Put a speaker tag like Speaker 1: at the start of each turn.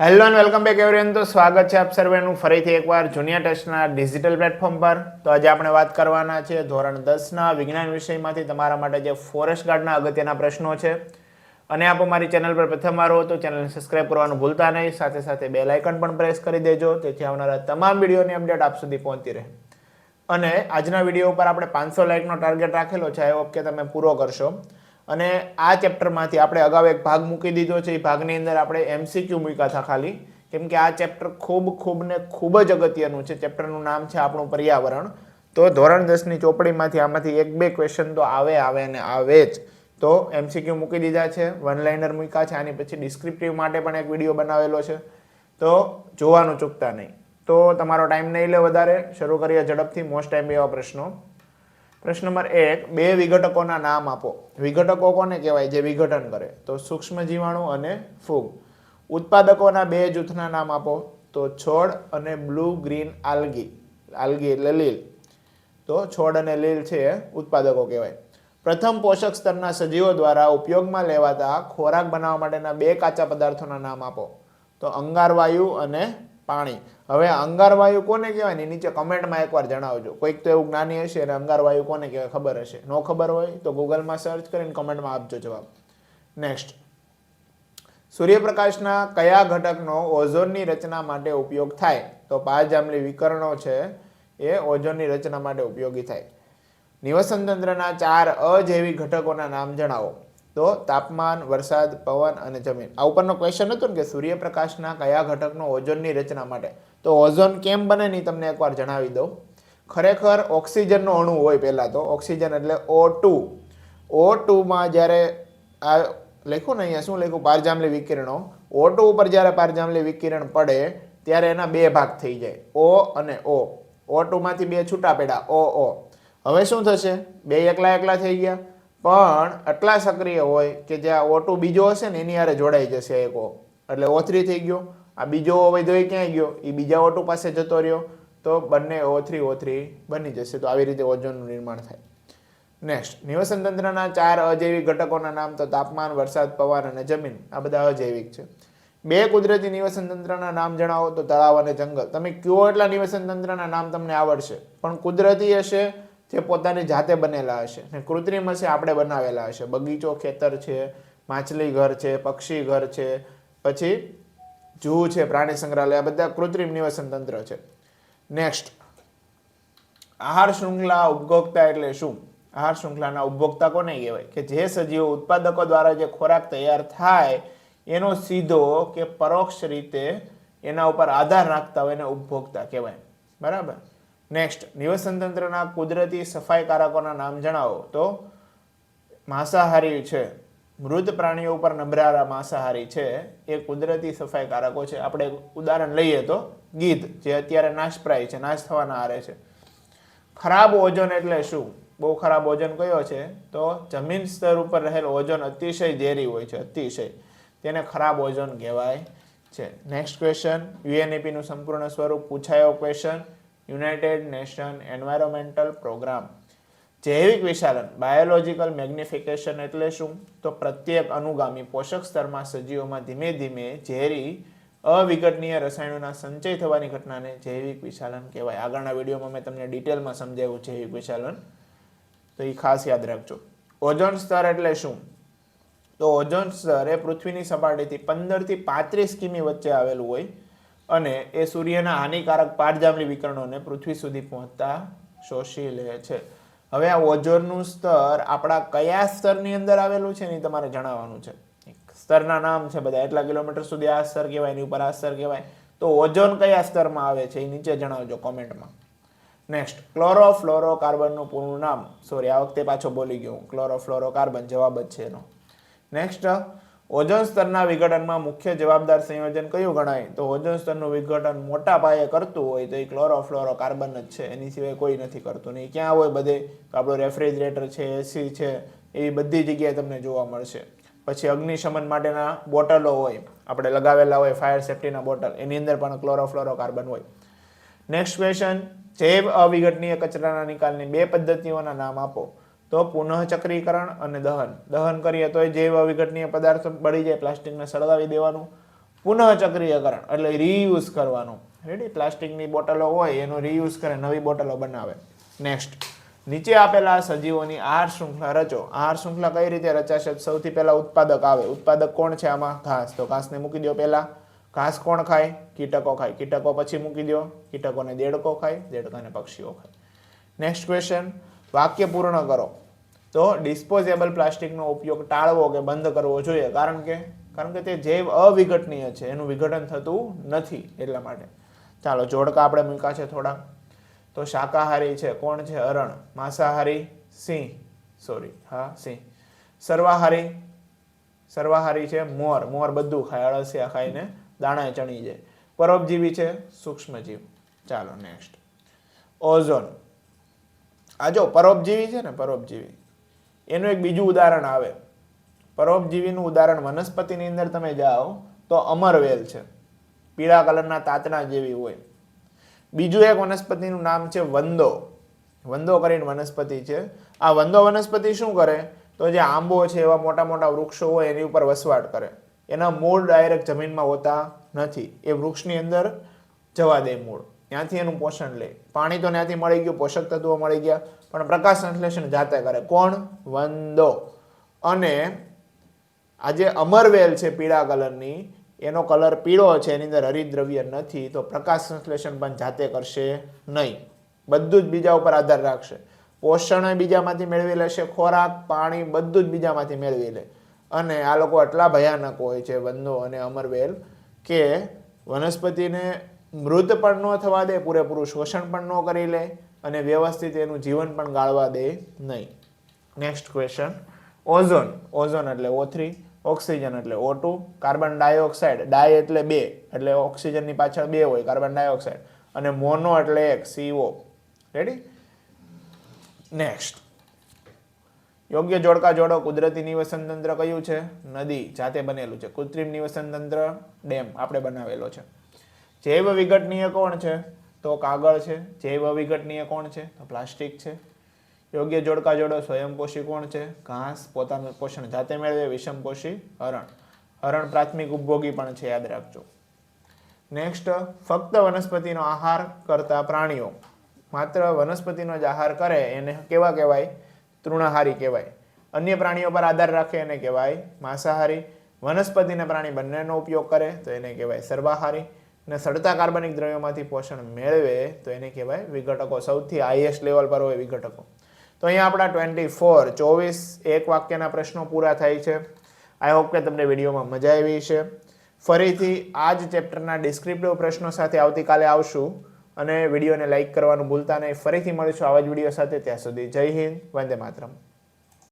Speaker 1: Hello and welcome back everyone તો સ્વાગત છે આપ સર્વેનું ફરીથી એકવાર જુનિયર ટેસ્ટના ડિજિટલ પ્લેટફોર્મ પર. તો આજે આપણે વાત કરવાના છે ધોરણ દસના વિજ્ઞાન વિષયમાંથી તમારા માટે જે ફોરેસ્ટ ગાર્ડના અગત્યના પ્રશ્નો છે. અને આપ અમારી ચેનલ પર પ્રથમવાર હો તો ચેનલને સબસ્ક્રાઇબ કરવાનું ભૂલતા નહીં. સાથે સાથે બે લાઇકન પણ પ્રેસ કરી દેજો તેથી આવનારા તમામ વિડીયોની અપડેટ આપ સુધી પહોંચતી રહે. અને આજના વીડિયો ઉપર આપણે પાંચસો લાઇકનો ટાર્ગેટ રાખેલો છે. આઈ હોપ કે તમે પૂરો કરશો. અને આ ચેપ્ટરમાંથી આપણે અગાઉ એક ભાગ મૂકી દીધો છે. એ ભાગની અંદર આપણે એમસીક્યુ મૂક્યા હતા ખાલી. કેમ કે આ ચેપ્ટર ખૂબ ખૂબ ને ખૂબ જ અગત્યનું છે. ચેપ્ટરનું નામ છે આપણું પર્યાવરણ. તો ધોરણ દસની ચોપડીમાંથી આમાંથી એક બે ક્વેશ્ચન તો આવે આવે અને આવે જ. તો એમસીક્યુ મૂકી દીધા છે. વન લાઇનર મૂક્યા છે. આની પછી ડિસ્ક્રિપ્ટિવ માટે પણ એક વીડિયો બનાવેલો છે. તો જોવાનું ચૂકતા નહીં. તો તમારો ટાઈમ નહીં લે વધારે. શરૂ કરીએ ઝડપથી. મોસ્ટ ટાઈમ એવા પ્રશ્નો. પ્રશ્ન નંબર એક, બે વિઘટકોના નામ આપો. વિઘટકો કોને કહેવાય? જે વિઘટન કરે. તો સૂક્ષ્મ જીવાણુ અને ફૂગ. ઉત્પાદકોના બે જૂથના નામ આપો. તો છોડ અને બ્લુ ગ્રીન આલ્ગી. આલ્ગી એટલે લીલ. તો છોડ અને લીલ છે ઉત્પાદકો કહેવાય. પ્રથમ પોષક સ્તરના સજીવો દ્વારા ઉપયોગમાં લેવાતા ખોરાક બનાવવા માટેના બે કાચા પદાર્થોના નામ આપો. તો અંગારવાયુ અને પાણી. હવે અંગારવાયુ કોને કહેવાય ને નીચે કમેન્ટમાં એકવાર જણાવજો. કોઈક તો એવું જ્ઞાની હશે અને અંગારવાયુ કોને કહેવાય ખબર હશે. નો ખબર હોય તો ગૂગલમાં સર્ચ કરીને કમેન્ટમાં આપજો જવાબ. નેક્સ્ટ સૂર્યપ્રકાશના કયા ઘટકનો ઓઝોનની રચના માટે ઉપયોગ થાય? તો પારજાંબલી વિકર્ણો છે, એ ઓઝોનની રચના માટે ઉપયોગી થાય. નિવસન તંત્રના ચાર અજૈવિક ઘટકોના નામ જણાવો. તો તાપમાન, વરસાદ, પવન અને જમીન. આ ઉપરનો ક્વેશ્ચન હતો ને કે સૂર્યપ્રકાશના કયા ઘટકનો ઓઝોનની રચના માટે? તો ઓઝોન કેમ બને નહીં તમને એકવાર જણાવી દઉં. ખરેખર ઓક્સિજનનો અણુ હોય પહેલાં તો. ઓક્સિજન એટલે ઓ ટુ ઓ ટુમાં જ્યારે આ લખ્યું ને અહીંયા, શું લખ્યું? પારજાંબલી વિકિરણો. ઓ ટુ ઉપર જ્યારે પારજાંબલી વિકિરણ પડે, ત્યારે એના બે ભાગ થઈ જાય. ઓ અને ઓ ઓ ટુમાંથી બે છૂટા પડ્યા. ઓ ઓ હવે શું થશે? બે એકલા એકલા થઈ ગયા. પણ આટલા સક્રિય હોય કે જ્યાં આ ઓટુ બીજો હશે ને, એની હારે જોડાઈ જશે એક ઓ એટલે ઓ થ્રી થઈ ગયો. આ બીજો ઓ વૈધો ક્યાંય ગયો? એ બીજા ઓટુ પાસે જતો રહ્યો. તો બંને ઓ થ્રી ઓ થ્રી બની જશે. તો આવી રીતે ઓઝોનનું નિર્માણ થાય. નેક્સ્ટ નિવસન તંત્રના ચાર અજૈવિક ઘટકોના નામ તો તાપમાન, વરસાદ પવન અને જમીન. આ બધા અજૈવિક છે. બે કુદરતી નિવસન તંત્રના નામ જણાવો તો તળાવ અને જંગલ. તમે કયો એટલા નિવસન તંત્રના નામ તમને આવડશે? પણ કુદરતી હશે જે પોતાની જાતે બનેલા હશે. ને કૃત્રિમ હશે, આપણે બનાવેલા હશે. બગીચો, ખેતર છે, માછલી ઘર છે, પક્ષી ઘર છે, પછી જૂ છે, પ્રાણી સંગ્રહાલય, આ બધા કૃત્રિમ નિવસન તંત્ર છે. નેક્સ્ટ આહાર શૃંખલા ઉપભોક્તા એટલે શું? આહાર શૃંખલાના ઉપભોક્તા કોને કહેવાય? કે જે સજીવો ઉત્પાદકો દ્વારા જે ખોરાક તૈયાર થાય, એનો સીધો કે પરોક્ષ રીતે એના ઉપર આધાર રાખતા હોય એને ઉપભોક્તા કહેવાય. બરાબર? નેક્સ્ટ નિવસન તંત્રના કુદરતી સફાઈકારકોના નામ જણાવો. તો, માંસાહારી છે. મૃત પ્રાણીઓ ઉપર નબળારા માંસાહારી છે. એ કુદરતી સફાઈકારકો છે. આપણે ઉદાહરણ લઈએ તો, ગીધ, જે અત્યારે નાશપ્રાય છે, નાશ થવાના આરે છે. ખરાબ ઓઝોન એટલે શું? બહુ ખરાબ ઓઝોન કયો છે? તો, જમીન સ્તર ઉપર રહેલ ઓઝોન અતિશય ઝેરી હોય છે, અતિશય. તેને ખરાબ ઓઝોન કહેવાય છે. નેક્સ્ટ ક્વેશ્ચન યુએનઈપીનું સંપૂર્ણ સ્વરૂપ પૂછાયો question United nation environmental programme. જૈવિક વિશાલન, બાયોલોજિકલ મેગ્નિફિકેશન એટલે શું? તો પ્રત્યેક અનુગામી પોષક સ્તરમાં સજીવોમાં ધીમે ધીમે ઝેરી, અવિઘટનીય રસાયણોના સંચય થવાની ઘટનાને જૈવિક વિશાલન કહેવાય. આગળના વિડીયોમાં મેં તમને ડિટેલમાં સમજાવ્યું જૈવિક વિશાલન. તો એ ખાસ યાદ રાખજો. ઓઝોન સ્તર એટલે શું? તો ઓઝોન સ્તર એ પૃથ્વીની સપાટીથી પંદરથી પાંત્રીસ કિમી વચ્ચે આવેલું હોય. અને એ સૂર્યના હાનિકારક પારજાંબલી વિકર્ણોને પૃથ્વી સુધી પહોંચતા શોષી લે છે. હવે આ ઓઝોનનું સ્તર આપણા કયા સ્તરની અંદર આવેલું છે એ તમારે જણાવવાનું છે. સ્તરના નામ છે બધા. એટલા કિલોમીટર સુધી આ સ્તર કહેવાય, એની ઉપર આ સ્તર કહેવાય. તો ઓઝોન કયા સ્તરમાં આવે છે એ નીચે જણાવજો કોમેન્ટમાં. નેક્સ્ટ ક્લોરોફ્લોરોકાર્બનનું પૂરું નામ. સોરી આ વખતે પાછો બોલી ગયો હું. ક્લોરોફ્લોરો કાર્બન જવાબ જ છે એનો. નેક્સ્ટ ઓઝોન સ્તરના વિઘટનમાં મુખ્ય જવાબદાર સંયોજન કયું ગણાય? તો ઓઝોન સ્તરનું વિઘટન મોટા પાયે કરતું હોય તો એ ક્લોરોફ્લોરો કાર્બન જ છે. એની સિવાય કોઈ નથી કરતું. ને ક્યાં હોય બધે? આપણું રેફ્રિજરેટર છે, એસી છે એવી બધી જગ્યાએ તમને જોવા મળશે. પછી અગ્નિશમન માટેના બોટલો હોય. આપણે લગાવેલા હોય ફાયર સેફ્ટીના બોટલ. એની અંદર પણ ક્લોરોફ્લોરોકાર્બન હોય. નેક્સ્ટ ક્વેશ્ચન જૈવ અવિઘટનીય કચરાના નિકાલની બે પદ્ધતિઓના નામ આપો. તો પુનઃચક્રીકરણ અને દહન. દહન કરીએ તો જૈવ અવિઘટનીય પદાર્થ બળી જાય, પ્લાસ્ટિકને સળગાવી દેવાનું. પુનઃચક્રીયકરણ એટલે રીયુઝ કરવાનું. રેડી પ્લાસ્ટિકની બોટલો હોય, એનો રીયુઝ કરે, નવી બોટલો બનાવે. નેક્સ્ટ નીચે આપેલા સજીવોની આહાર શૃંખલા રચો. આહાર શૃંખલા કઈ રીતે રચાશે? સૌથી પહેલા ઉત્પાદક આવે. ઉત્પાદક કોણ છે આમાં? ઘાસ. તો ઘાસને મૂકી દો પહેલા. ઘાસ કોણ ખાય? કીટકો ખાય. કીટકો પછી મૂકી દો. કીટકોને દેડકો ખાય, દેડકાને પક્ષીઓ ખાય. નેક્સ્ટ ક્વેશ્ચન વાક્ય પૂર્ણ કરો. તો ડિસ્પોઝેબલ પ્લાસ્ટિકનો ઉપયોગ ટાળવો કે બંધ કરવો જોઈએ. કારણ કે કારણ કે તે જૈવ અવિઘટનીય છે. એનું વિઘટન થતું નથી એટલા માટે. ચાલો, જોડકા આપણે મૂક્યા છે થોડા. તો શાકાહારી છે. કોણ છે? હરણ માંસાહારી? સિંહ. સોરી હા, સિંહ. સર્વાહારી? સર્વાહારી છે. મોર. મોર બધું ખાય. અળસિયા ખાઈને દાણા ચણી જાય. પરોપજીવી છે? સૂક્ષ્મજીવ. ચાલો નેક્સ્ટ ઓઝોન. આ જો પરોપજીવી છે ને, પરોપજીવી. એનું એક બીજું ઉદાહરણ આવે. પરોપજીવીનું ઉદાહરણ વનસ્પતિની અંદર તમે જાઓ તો અમરવેલ છે. પીળા કલરના તાતણા જેવી હોય. બીજું એક વનસ્પતિનું નામ છે વંદો. વંદો કરીને વનસ્પતિ છે. આ વંદો વનસ્પતિ શું કરે? તો જે આંબો છે, એવા મોટા મોટા વૃક્ષો હોય, એની ઉપર વસવાટ કરે. એના મૂળ ડાયરેક્ટ જમીનમાં હોતા નથી. એ વૃક્ષની અંદર જવા દે મૂળ. ત્યાંથી એનું પોષણ લે. પાણી તો ત્યાંથી મળી ગયું, પોષક તત્વો મળી ગયા, પણ પ્રકાશ સંશ્લેષણ જાતે કરે. કોણ? વંદો. અને આ જે અમરવેલ છે પીળા કલરની, એનો કલર પીળો છે, એની અંદર હરિદ્રવ્ય નથી, તો પ્રકાશ સંશ્લેષણ પણ જાતે કરશે નહીં. બધું જ બીજા ઉપર આધાર રાખશે. પોષણ બીજામાંથી મેળવી લેશે, ખોરાક, પાણી, બધું જ બીજામાંથી મેળવી લે. અને આ લોકો એટલા ભયાનક હોય છે વંદો અને અમરવેલ કે વનસ્પતિને મૃત પણ ન થવા દે, પૂરેપૂરું શોષણ પણ ન કરી લે અને વ્યવસ્થિત એનું જીવન પણ ગાળવા દે નહીં. નેક્સ્ટ ક્વેશ્ચન ઓઝોન ઓઝોન એટલે ઓ થ્રી ઓક્સિજન એટલે O two carbon dioxide di એટલે બે, એટલે ઓક્સિજનની પાછળ બે હોય કાર્બન ડાયોક્સાઇડ અને મોનો એટલે એક સીઓ રેડી નેક્સ્ટ યોગ્ય જોડકા જોડો કુદરતી નિવસન તંત્ર કયું છે? નદી, જાતે બનેલું છે. કૃત્રિમ નિવસન તંત્ર ડેમ, આપણે બનાવેલો છે. જૈવ વિઘટનીય કોણ છે? તો કાગળ છે. જૈવ વિઘટનીય કોણ છે? તો પ્લાસ્ટિક છે. યોગ્ય જોડકા જોડો સ્વયંપોષી કોણ છે? ઘાસ, પોતાનું પોષણ જાતે મેળવે વિષમપોષી હરણ. હરણ પ્રાથમિક ઉપભોગી પણ છે, યાદ રાખજો. નેક્સ્ટ ફક્ત વનસ્પતિનો આહાર કરતા પ્રાણીઓ. માત્ર વનસ્પતિનો જ આહાર કરે એને કેવા કહેવાય? તૃણાહારી કહેવાય. અન્ય પ્રાણીઓ પર આધાર રાખે એને કહેવાય માંસાહારી. વનસ્પતિને પ્રાણી બંનેનો ઉપયોગ કરે તો એને કહેવાય સર્વાહારી. અને સડતા કાર્બનિક દ્રવ્યોમાંથી પોષણ મેળવે તો એને કહેવાય વિઘટકો. સૌથી હાઈએસ્ટ લેવલ પર હોય વિઘટકો. તો અહીંયા આપણા ટ્વેન્ટી ફોર ચોવીસ એક વાક્યના પ્રશ્નો પૂરા થાય છે. આઈ હોપ કે તમને વિડીયોમાં મજા આવી છે ફરીથી આ જ ચેપ્ટરના ડિસ્ક્રિપ્ટિવ પ્રશ્નો સાથે આવતીકાલે આવશું અને વિડીયોને લાઇક કરવાનું ભૂલતા નહીં. ફરીથી મળીશું આવા જ વીડિયો સાથે. ત્યાં સુધી જય હિન્દ, વંદે માતરમ.